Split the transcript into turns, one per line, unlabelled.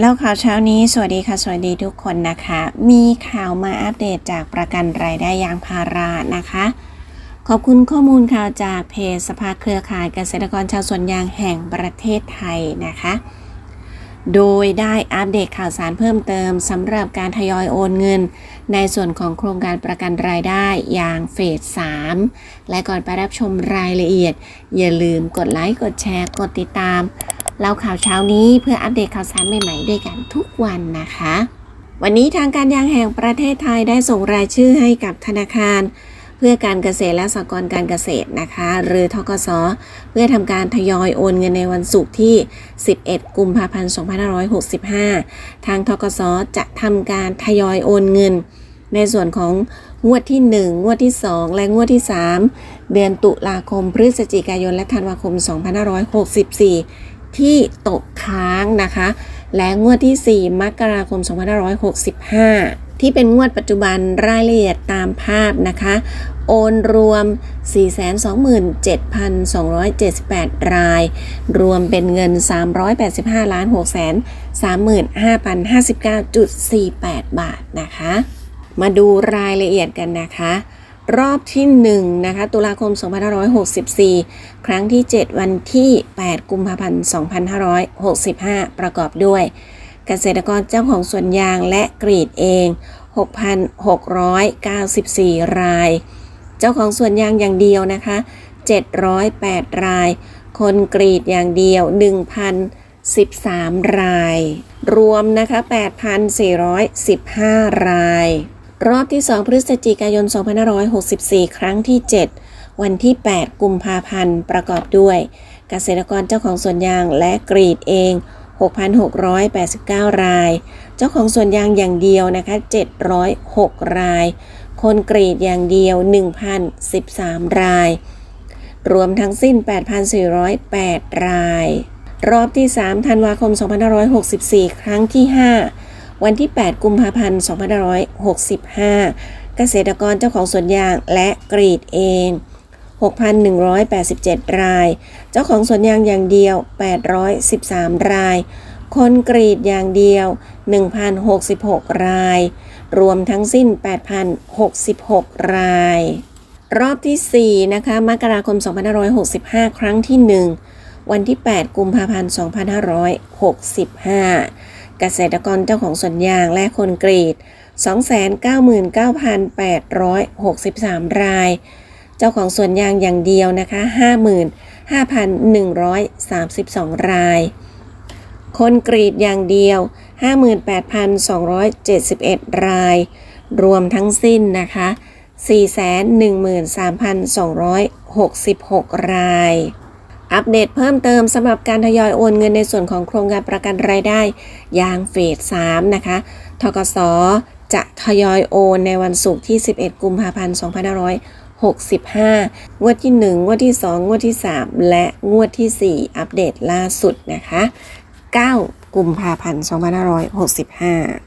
แล้วข่าวเช้านี้ สวัสดีค่ะ สวัสดีทุกคนนะคะ มีข่าวมาอัปเดตจากประกันรายได้ยางพารานะคะ ขอบคุณข้อมูลข่าวจากเพจสภาเครือข่ายเกษตรกรชาวสวนยางแห่งประเทศไทยนะคะ โดยได้อัปเดตข่าวสารเพิ่มเติมสำหรับการทยอยโอนเงิน ในส่วนของโครงการประกันรายได้อย่างเฟส 3 และก่อนไปรับชมรายละเอียด อย่าลืมกดไลค์กดแชร์ กดติดตาม เล่าข่าวเช้านี้เพื่ออัปเดตข่าวสารใหม่ๆด้วยกันทุกวันนะคะ วันนี้ทางการยางแห่งประเทศไทยได้ส่งรายชื่อให้กับธนาคาร เพื่อการเกษตรและสหกรณ์การเกษตรนะคะ หรือทกส เพื่อทำการทยอยโอนเงินในวันศุกร์ที่ 11 กุมภาพันธ์ 2565 ทางทกสจะทำการทยอยโอนเงิน ในส่วนของงวดที่ 1 งวดที่ 2 และงวดที่ 3 เดือนตุลาคม พฤศจิกายน และธันวาคม 2564 ที่ตกค้างนะคะ และงวดที่ 4 มกราคม 2565 ที่เป็นงวดปัจจุบันรายละเอียดตามภาพนะคะ โอนรวม 427,278 ราย รวมเป็นเงิน 385ล้าน6แสน35,059.48 บาทนะคะ มาดูรายละเอียดกันนะคะ รอบที่1นะคะตุลาคม 2564 ครั้งที่ 7 วันที่ 8 กุมภาพันธ์ 2565 ประกอบด้วย เกษตรกรเจ้าของสวนยางและกรีดเอง 6,694 ราย เจ้าของสวนยางอย่างเดียวนะคะ 708 ราย คนกรีดอย่างเดียว 1,013 ราย รวมนะคะ 8,415 ราย รอบที่ 2 พฤศจิกายน 2564 ครั้งที่ 7 วันที่ 8 กุมภาพันธ์ ประกอบด้วย เกษตรกรเจ้าของสวนยางและกรีดเอง 6,689 ราย เจ้าของสวนยางอย่างเดียวนะคะ 706 ราย คนกรีดอย่างเดียว 1,013 ราย รวมทั้งสิ้น 8,408 ราย รอบที่ 3 ธันวาคม 2564 ครั้งที่ 5 วันที่ 8 กุมภาพันธ์ 2565 เกษตรกรเจ้าของสวนยางและกรีดเอง 6,187 ราย เจ้าของสวนยางอย่างเดียว 813 ราย คนกรีดอย่างเดียว 1,066 ราย รวมทั้งสิ้น 8,066 ราย รอบที่ 4 นะคะ มกราคม 2565 ครั้งที่ 1 วันที่ 8 กุมภาพันธ์ 2565 เกษตรกรเจ้าของสวนยางและคนกรีด 299,863 ราย เจ้าของสวนยางอย่างเดียวนะคะ 55,132 ราย คนกรีดอย่างเดียว 58,271 ราย รวมทั้งสิ้นนะคะ 413,266 ราย อัปเดตเพิ่มเติมสำหรับการทยอยโอนเงินในส่วนของโครงการประกันรายได้ ยางเฟส3นะคะ ทกสจะทยอยโอนในวันศุกร์ที่ 11 กุมภาพันธ์ 2565 งวดที่ 1 งวดที่ 2 งวดที่ 3 และงวดที่ 4 อัปเดตล่าสุดนะคะ 9 กุมภาพันธ์ 2565